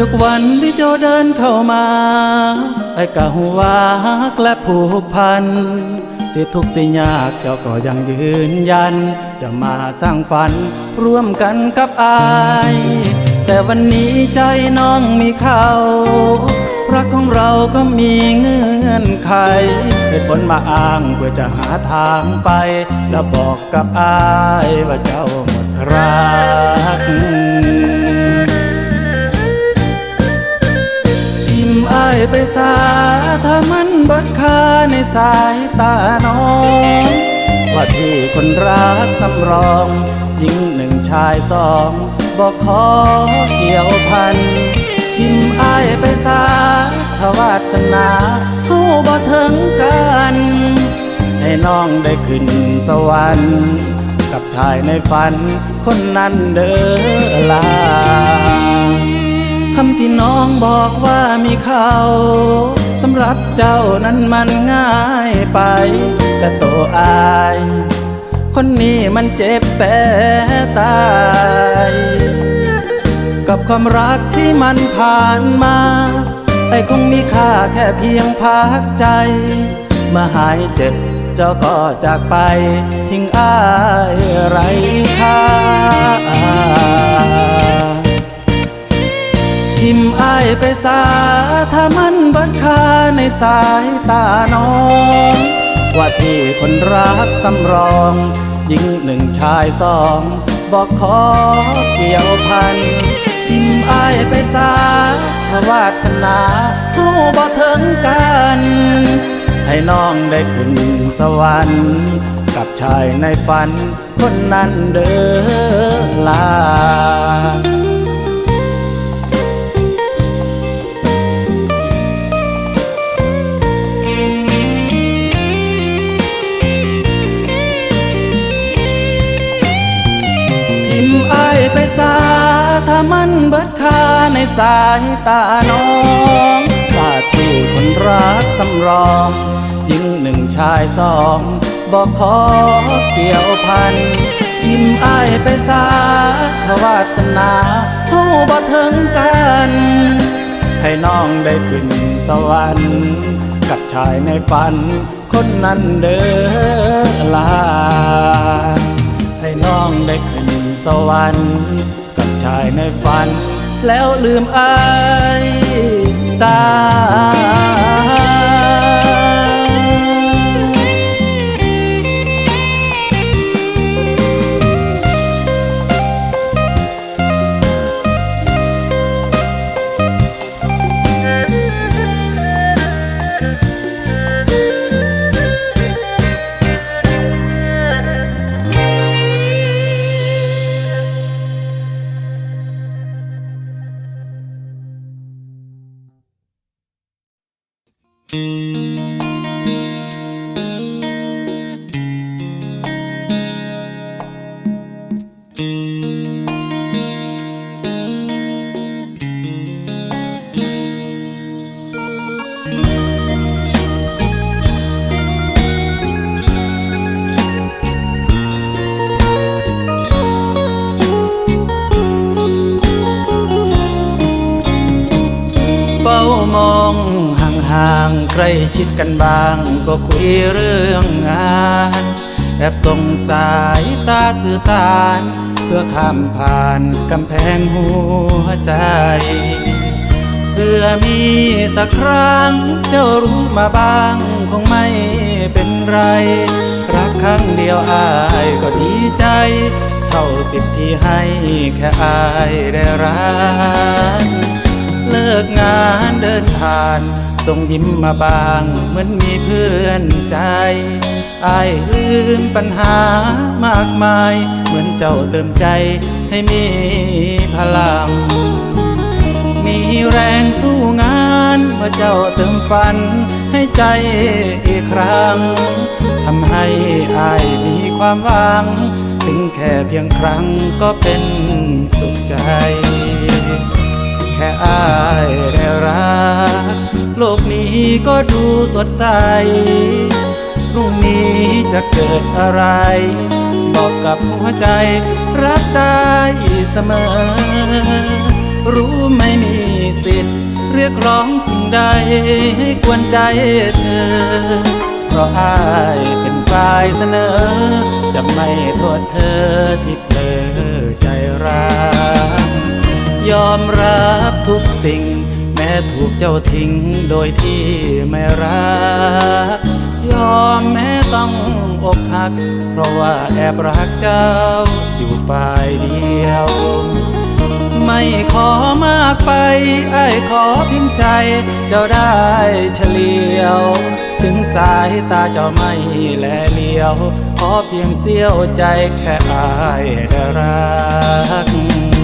ทุกวันที่เจ้าเดินเข้ามาไอ้กะหัวักและผูกพัน สิทุกสิยากเจ้าก็ยังยืนยัน จะมาสร้างฝันร่วมกันกับอาย แต่วันนี้ใจน้องมีเขารักของเราก็มีเงื่อนไขเหตุผลมาอ้างเพื่อจะหาทางไป แล้วบอกกับอายว่าเจ้าหมดรัก ไปสาถ้ามันเบิดค่าในสายตาน้อง ว่าที่คนรักสำรองหญิงหนึ่งชายสองบอกขอเกี่ยวพันทิมอายไปสาถวาสนาเฮาบ่ถึงกัน ให้น้องได้ขึ้นสวรรค์ กับชายในฝันคนนั้นเด้อลาำที่น้องบอกว่ามีเขาสำหรับเจ้านั้นมันง่ายไป แต่โตอาย คนนี้มันเจ็บแปรตาย กับความรักที่มันผ่านมาไอ้คงมีค่าแค่เพียงพักใจเมื่อหายเจ็บเจ้าก็จากไป ทิ้งอายไรค่า ทิมอายไปสาถ้ามันบิดคาในสายตาน้อง ว่าที่คนรักสำรองหญิงหนึ่งชายสอง บอกขอเกี่ยวพันทิมอายไปสาถ้าวาสนาเฮาบ่ถึงกัน ให้น้องได้ขึ้นสวรรค์ กับชายในฝัน คนนั้นเด้อลา อายไปสาถ้ามันเบิดค่าในสายตาน้องว่าที่คนรักสำรองหญิงหนึ่งชายสองบอกขอเกี่ยวพันทิมอายไปสาถ้าวาสนาเฮาบ่ถึงกัน ให้น้องได้ขึ้นสวรรค์กับชายในฝัน คนนั้นเด้อลาให้น้องได้ สวรรค์กับชายในฝัน แล้วลืมอายสา เกันบ้างก็คุยเรื่องงานแอบส่งสายตาสื่อสาร เพื่อข้ามผ่านกำแพงหัวใจเพื่อมีสักครั้งเจ้ารู้มาบ้างคงไม่เป็นไร รักครั้งเดียวอายก็ดีใจ เท่าสิบที่ให้แค่อายได้รักเลิกงานเดินผ่าน ส่งยิ้มมาบางเหมือนมีเพื่อนใจอายลืมปัญหามากมาย เหมือนเจ้าเติมใจให้มีพลัง มีแรงสู้งานเมื่อเจ้าเติมฝันให้ใจอีกครั้งทำให้อายมีความหวัง ถึงแค่เพียงครั้งก็เป็นสุขใจ ก็ดูสดใส พรุ่งนี้จะเกิดอะไร บอกกับหัวใจรักได้เสมอ รู้ไม่มีสิทธิ์ เรียกร้องสิ่งใดให้กวนใจเธอ เพราะอายเป็นฝ่ายเสนอ จะไม่โทษเธอที่เพลอใจร้างยอมรับทุกสิ่ง ม้ถูกเจ้าทิ้งโดยที่ไม่รัก ยอมแม้ต้องอกหัก เพราะว่าแอบรักเจ้าอยู่ฝ่ายเดียว ไม่ขอมากไปไอ้ขอเพียงใจเจ้าได้เฉลียว ถึงสายตาเจ้าไม่แลเลียว ขอเพียงเสี้ยวใจแค่อายได้รัก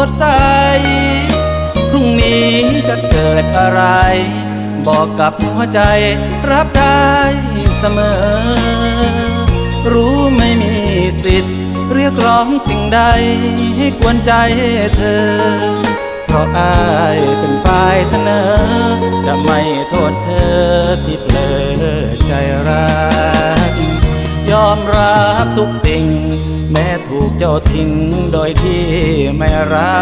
สดใส พรุ่งนี้จะเกิดอะไร บอกกับหัวใจรับได้เสมอ รู้ไม่มีสิทธิ์ เรียกร้องสิ่งใดให้กวนใจเธอ เพราะอายเป็นฝ่ายเสนอ จะไม่โทษเธอที่เพลอใจรัก ยอมรับทุกสิ่ง แม้ถูกเจ้าทิ้งโดยที่ไม่รั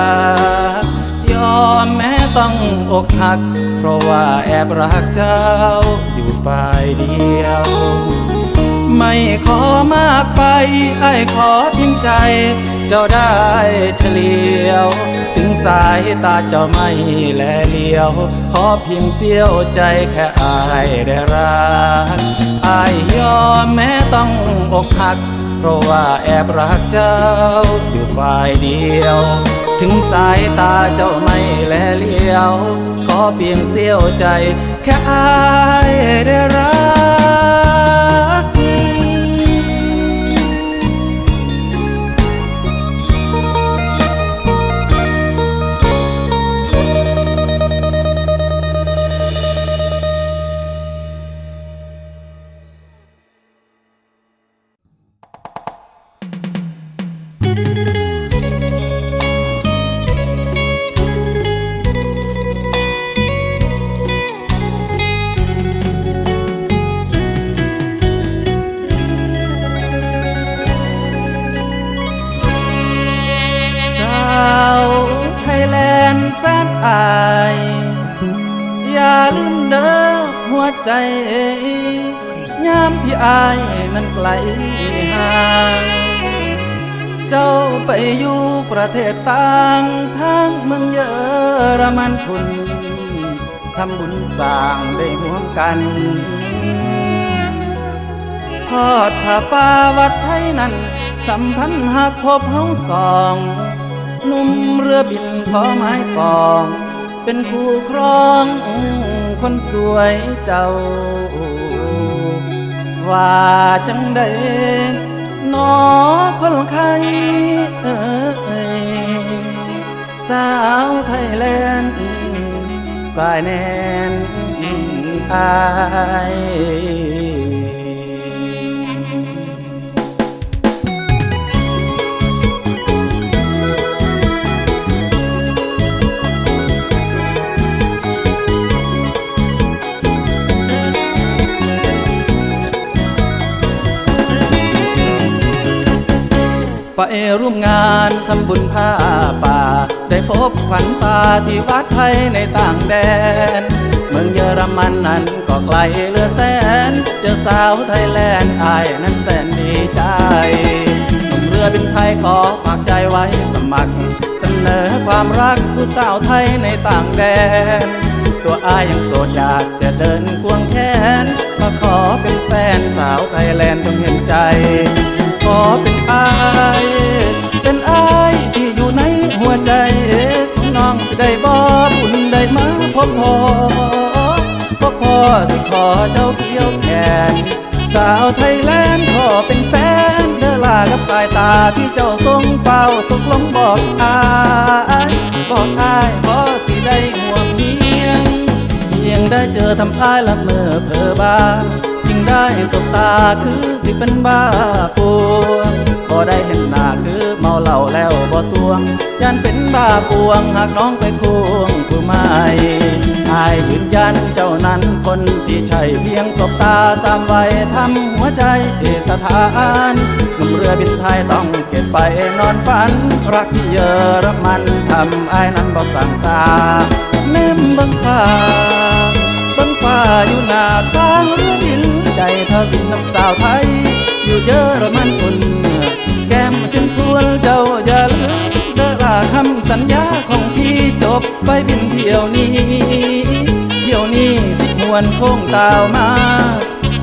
ก ยอมแม้ต้องอกหัก เพราะว่าแอบรักเจ้าอยู่ฝ่ายเดียว ไม่ขอมากไป ไอ้ขอเพียงใจ เจ้าได้เฉลียว ถึงสายตาเจ้าไม่แลเลียว ขอเพียงเสี้ยวใจแค่อายได้รักอายยอมแม้ต้องอกหัก ราะว่าแอบรักเจ้าอยู่ฝ่ายเดียว ถึงสายตาเจ้าไม่แลเลียว ขอเพียงเสี้ยวใจ แค่อายได้รัก ใจยามที่อายนั้นไกลห่าง เจ้าไปอยู่ประเทศต่างทางเมืองเยอรมันคุณ ทำบุญสร้างได้ร่วมกันทอดผ้าป่าวัดไทยนั้น สัมพันธ์หากพบเฮาสองนุ่มเรือบินขอไม้ปอง เป็นคู่ครอง คนสวยเจ้า ว่าจังได้หนอคนไข้เอ้ยสาวไทยแลนด์สายแนนอาย ร่วมงานทำบุญผ้าป่า ได้พบขวัญตาที่วัดไทยในต่างแดน เมืองเยอรมันนั้นก็ไกลเหลือแสน เจอสาวไทยแลนด์อายนั้นแสนดีใจหนุ่มเรือบินไทยขอฝากใจไว้สมัคร เสนอความรักผู้สาวไทยในต่างแดน ตัวอายยังโสดอยากจะเดินควงแขนมาขอเป็นแฟนสาวไทยแลนด์ต้องเห็นใจขอเป็นอาย พบพอพอสิขอเจ้าเกี่ยวแขน สาวไทยแลนด์ขอเป็นแฟนเด้อลากับสายตาที่เจ้าทรงเฝ้าตกลงบอกอายบอกอายขอสิได้ห่วงเพียงเพียงได้เจอทำอ้ายละเมอเพอบ้ายิ่งได้สบตาคือสิเป็นบ้าปวงขอได้เห็นหน้าคือ มาเหล้าแล้วบ่สวงยันเป็นบ้าปวงหากน้องไปควงผู้ไม่อายยืนยันเจ้านั้นคนที่ใช่เพียงสบตาสามไว้ทำหัวใจเอสถานหนุ่มเรือบินไทยต้องเก็บไปนอนฝัน รักที่เยอรมันทำอายนั้นบอกสั่งสาเน้มบังฟ้าบิ้งฟ้าอยู่หน้าทางเรือบินใจเธอบินน้ำสาวไทย อยู่เยอรมันอุ่นแก้มจน วนเจ้าอย่าลืมเด้อลาคำสัญญาของพี่จบไปบินเที่ยวนี้ เที่ยวนี้สิมวนโค้งตาวมา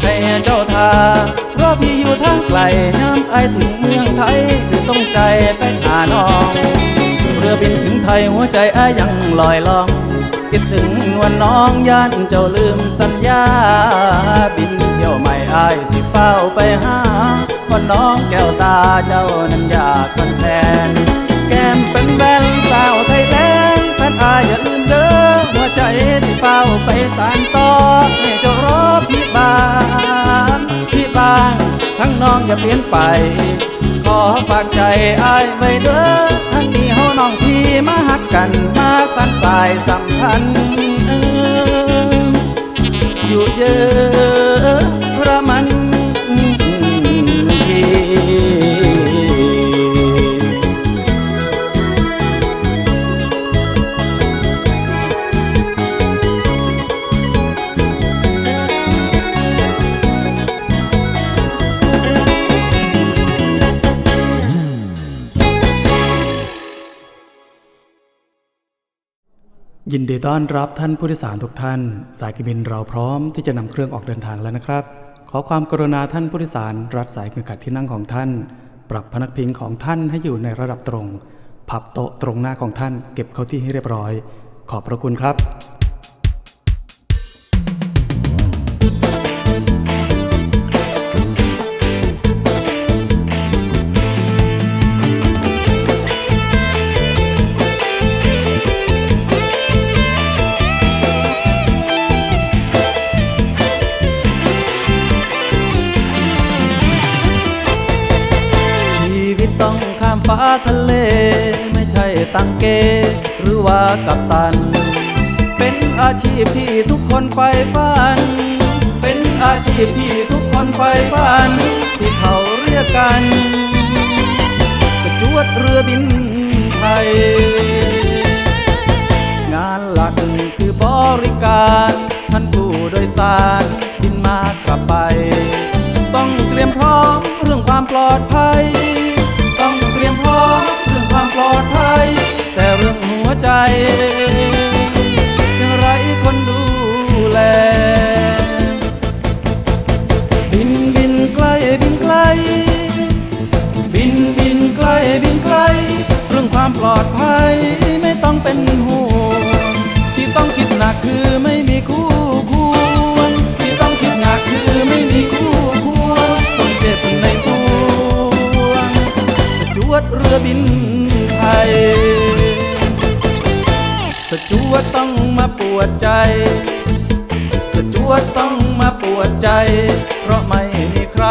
ให้เจ้าทาเพราะพี่อยู่ทางไกลน้ำไอถึงเมืองไทยสิส่งใจไปหาน้อง เรือบินถึงไทยหัวใจไอ้ยังลอยล่องคิดถึงนวลน้องย่านเจ้าลืมสัญญา บินเที่ยวใหม่อายสิเฝ้าไปหา คนน้องแก้วตาเจ้านั้นอยากคนแทน แก้มเป็นแว่นสาวไทยแลนด์แฟนอายอย่าลืมเด้อหัวใจสิเฝ้าไปสานต่อให้เจ้ารอพี่บานพี่บางทั้งน้องอย่าเปลี่ยนไป ขอฝากใจอายไว้เด้อทั้งนี้เฮาน้องพี่มาหักกันมาสันสายสัมพันธ์อยู่เยอ ดีต้อนรับท่านผู้โดยสารทุกท่าน สายการบินเราพร้อมที่จะนำเครื่องออกเดินทางแล้วนะครับ ขอความกรุณาท่านผู้โดยสารรัดสายเข็มขัดที่นั่งของท่าน ปรับพนักพิงของท่านให้อยู่ในระดับตรง พับโต๊ะตรงหน้าของท่าน เก็บเข้าที่ให้เรียบร้อย ขอบพระคุณครับ ชีพที่ทุกคนใฝ่ฝัน เป็นอาชีพที่ทุกคนใฝ่ฝัน ที่เขาเรียกกัน สจวดเรือบินไทย งานหลักคือบริการท่านผู้โดยสารบินมากลับไป ต้องเตรียมพร้อมเรื่องความปลอดภัย ต้องเตรียมพร้อมเรื่องความปลอดภัย แต่เรื่องหัวใจ ความปลอดภัยไม่ต้องเป็นห่วงที่ต้องคิดหนักคือไม่มีคู่ควรที่ต้องคิดหนักคือไม่มีคู่ควรต้องเจ็บในสวงสจวดเรือบินไทยสจวดต้องมาปวดใจ สจวดต้องมาปวดใจ เพราะไม่มีใคร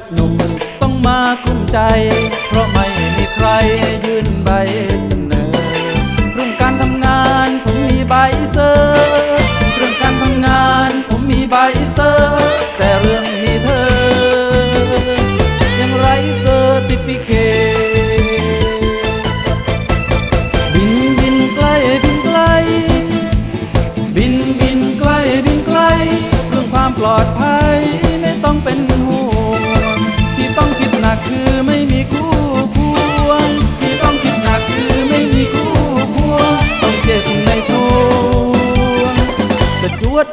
ดหนุ่มต้องมาคุ้มใจ เพราะไม่มีใครยื่นใบเสนอ เรื่องการทำงานผมมีใบเซอร์เรื่องการทำงานผมมีใบเซอร์แต่เรื่องมีเธอ ยังไรเซอร์ติฟิเคบินบินไกลบินไกล บินบินไกลบินไกลเรื่องความปลอดภัย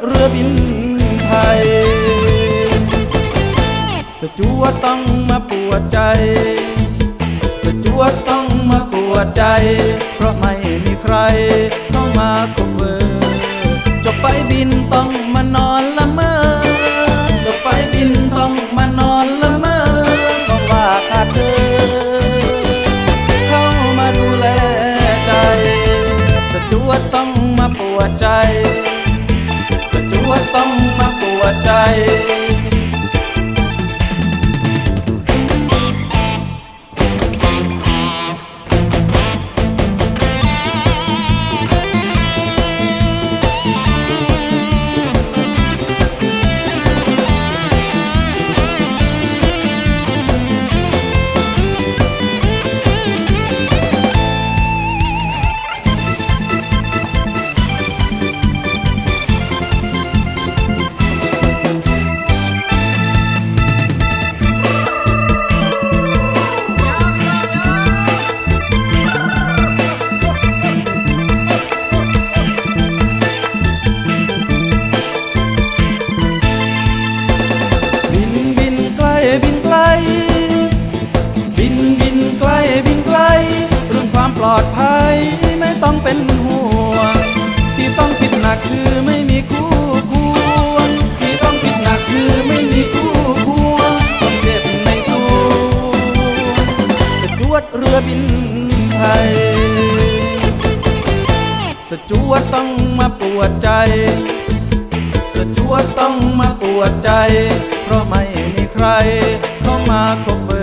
เรือบินไทย สจวดต้องมาปวดใจ สจวดต้องมาปวดใจ เพราะไม่มีใครเข้ามาคบเบอร์จบไฟบินต้อง ต้องมาปวดใจ วดต้องมาปวดใจสจวดต้องมาปวดใจ เพราะไม่มีใครเข้ามาคบ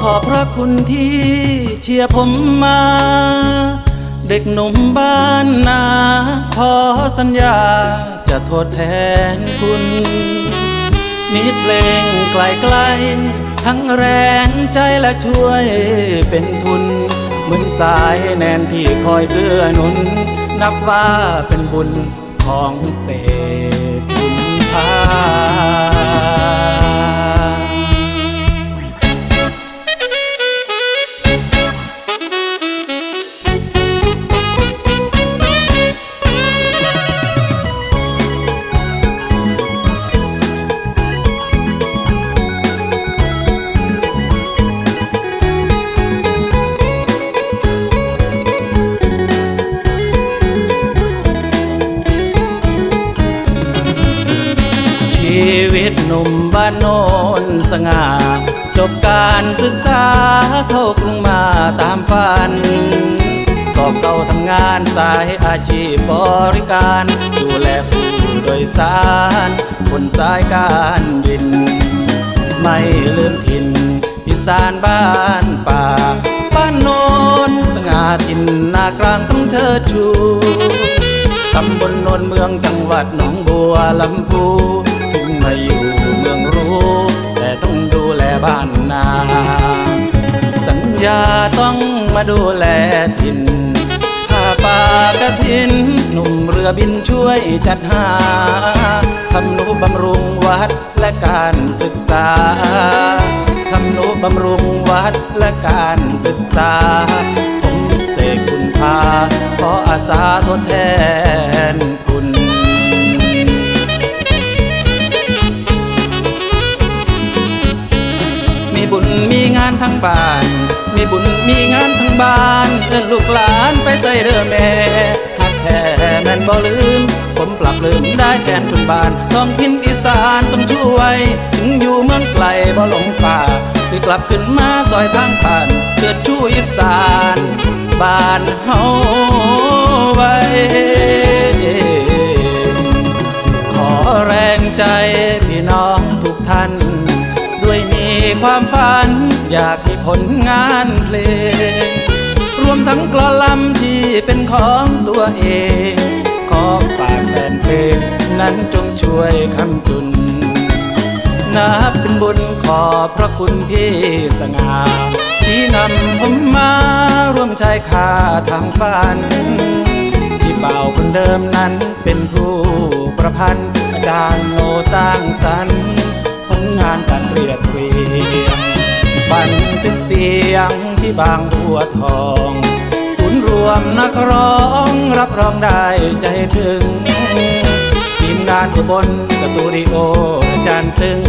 ขอบพระคุณที่เชียร์ผมมา เด็กหนุ่มบ้านนาขอสัญญาจะทดแทนคุณ มีเพลงไกลๆทั้งแรงใจและช่วยเป็นทุน เหมือนสายแนนที่คอยเกื้อหนุน นับว่าเป็นบุญของเศษบุญพา สายอาชีพบริการ ดูแลผู้โดยสารบนสายการบิน ไม่ลืมถิ่นอีสานบ้านป่า บ้านโนนสง่าถิ่นนากลางต้องเธอชูตำบลโนนเมืองจังหวัดหนองบัวลำพูถึงมาอยู่เมืองรู้ แต่ต้องดูแลบ้านนา สัญญาต้องมาดูแลถิ่น ป่ากระถิน หนุ่มเรือบินช่วยจัดหาทำนุบำรุงวัดและการศึกษาทำนุบำรุงวัดและการศึกษา ผมเสกคุณพาขออาสาทดแทน บุญมีงานทั้งบ้าน มีบุญมีงานทั้งบ้านเอิ้นลูกหลานไปใส่เด้อแม่หักแท้แม่นบ่ลืม ผมปรับลืมได้แทนคุณบ้านท้องถิ่นอีสานต้องช่วย ถึงอยู่เมืองไกลบ่หลงป่าสิกลับขึ้นมาซอยทางผ่านเกิดชูอีสานบ้านเฮาไว้ขอแรงใจพี่น้องทุกท่าน ความฝัน อยากมีผลงานเพลง รวมทั้งกลอลำที่เป็นของตัวเอง ขอฝากแฟนเพลงนั้นจงช่วยคำจุน นับเป็นบุญขอบพระคุณพี่สง่าที่นำผมมาร่วมชายคาทางฝันที่เป่าคนเดิมนั้นเป็นผู้ประพันธ์อาจารย์โนสร้างสรรค์ งานการเรียบเรียงบันทึกเสียงที่บางบัวทอง ศูนย์รวมนักร้องรับรองได้ใจถึง ทีมงานอุบลสตูดิโออาจารย์ตึง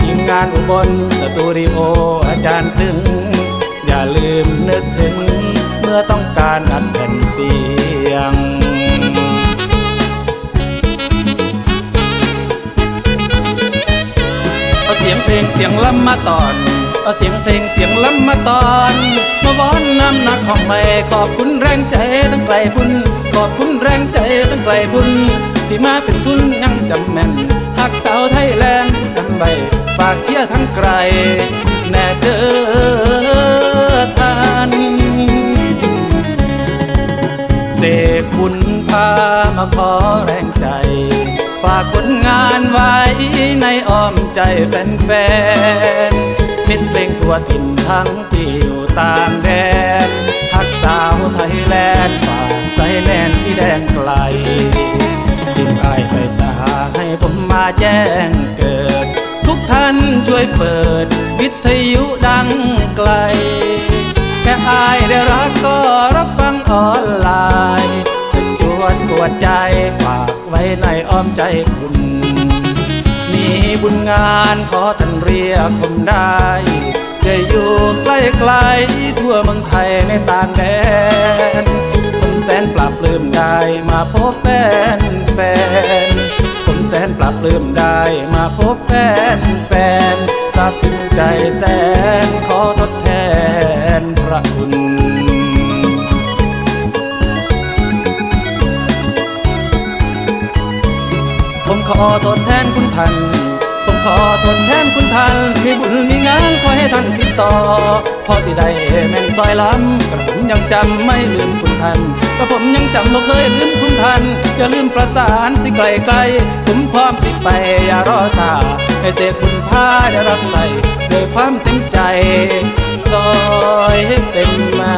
ทีมงานอุบลสตูดิโออาจารย์ตึง อย่าลืมนึกถึง เมื่อต้องการอัดแผ่นเสียง สียงเพลงเสียงล้ำมาตอน เอาเสียงเพลงเสียงล้ำมาตอนมาว้อนน้ำหนักของไม่ขอบคุณแรงใจตั้งไกลพุ่นขอบคุณแรงใจตั้งไกลพุ่นที่มาเป็นทุนยังจำแม่นหักสาวไทยแลนด์จำไว้ฝากเชียร์ทั้งไกลแน่เด้อท่านเสกคุณพามาขอแรงใจ ฝากผลงานไว้ในอ้อมใจแฟนๆมิตรเพลงทั่วถิ่นทั้งที่อยู่ต่างแดนฮักสาวไทยแลนด์ฝากใส่แลนที่แดนไกลจึงอายไปสาให้ผมมาแจ้งเกิด ทุกท่านช่วยเปิด วิทยุดังไกล แค่อายได้รับ ว้อมใจคุณ มีบุญงานขอท่านเรียกผมได้ จะอยู่ใกล้ๆทั่วเมืองไทยในต่างแดนผมแสนปราบปลื้มได้มาพบแฟนแฟนผมแสนปราบปลื้มได้มาพบแฟนแฟนซาบซึ้งใจแสนขอทดแทนพระคุณ ขอทดแทนคุณท่านผมขอทดแทนคุณท่าน มีบุญมีงานขอให้ท่านติดต่อ พอสิได้แม่นซอยล้ำกระผมยังจำไม่ลืมคุณท่านกระผมยังจำบ่เคยลืมคุณท่านอย่าลืมประสานสิไกลไกลผมพร้อมสิไปอย่ารอสาให้เสียคุณพาได้รับใส่ด้วยความเต็มใจ ซอยให้เป็นมา